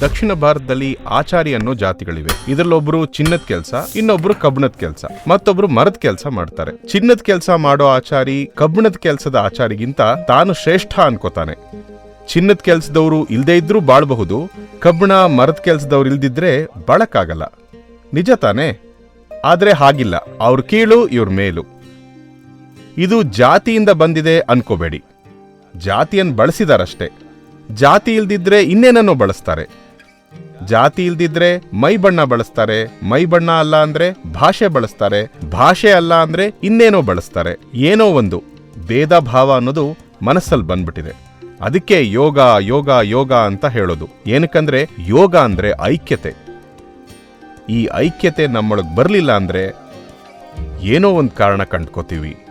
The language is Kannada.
ದಕ್ಷಿಣ ಭಾರತದಲ್ಲಿ ಆಚಾರಿ ಅನ್ನೋ ಜಾತಿಗಳಿವೆ. ಇದರಲ್ಲೊಬ್ರು ಚಿನ್ನದ ಕೆಲಸ, ಇನ್ನೊಬ್ರು ಕಬ್ಬಣದ ಕೆಲಸ. ಮತ್ತೊಬ್ರು ಮರದ ಕೆಲಸ ಮಾಡ್ತಾರೆ. ಚಿನ್ನದ ಕೆಲಸ ಮಾಡೋ ಆಚಾರಿ ಕಬ್ಬಣದ ಕೆಲಸದ ಆಚಾರಿಗಿಂತ ತಾನು ಶ್ರೇಷ್ಠ ಅನ್ಕೋತಾನೆ. ಚಿನ್ನದ ಕೆಲಸದವರು ಇಲ್ಲದೇ ಇದ್ರೂ ಬಾಳ್ಬಹುದು ಕಬ್ಬಣ ಮರದ ಕೆಲ್ಸದವ್ರು ಇಲ್ದಿದ್ರೆ ಬಾಳಕ್ಕಾಗಲ್ಲ. ನಿಜ ತಾನೇ? ಆದರೆ ಹಾಗಿಲ್ಲ. ಅವ್ರ ಕೀಳು, ಇವ್ರ ಮೇಲು. ಇದು ಜಾತಿಯಿಂದ ಬಂದಿದೆ ಅನ್ಕೋಬೇಡಿ. ಜಾತಿಯನ್ನು ಬಳಸಿದಾರಷ್ಟೇ. ಜಾತಿ ಇಲ್ದಿದ್ರೆ ಇನ್ನೇನನ್ನೋ ಬಳಸ್ತಾರೆ. ಜಾತಿ ಇಲ್ದಿದ್ರೆ ಮೈ ಬಣ್ಣ ಬಳಸ್ತಾರೆ. ಮೈ ಬಣ್ಣ ಅಲ್ಲ ಅಂದ್ರೆ ಭಾಷೆ ಬಳಸ್ತಾರೆ. ಭಾಷೆ ಅಲ್ಲ ಅಂದ್ರೆ ಇನ್ನೇನೋ ಬಳಸ್ತಾರೆ. ಏನೋ ಒಂದು. ಭೇದ ಭಾವ ಅನ್ನೋದು ಮನಸ್ಸಲ್ಲಿ ಬಂದ್ಬಿಟ್ಟಿದೆ. ಅದಕ್ಕೆ ಯೋಗ ಯೋಗ ಯೋಗ ಅಂತ ಹೇಳೋದು. ಏನಕ್ಕಂದ್ರೆ ಯೋಗ ಅಂದ್ರೆ ಐಕ್ಯತೆ. ಈ ಐಕ್ಯತೆ ನಮ್ಮೊಳಗೆ ಬರಲಿಲ್ಲ ಅಂದ್ರೆ ಏನೋ ಒಂದು ಕಾರಣ ಕಂಡ್ಕೋತೀವಿ.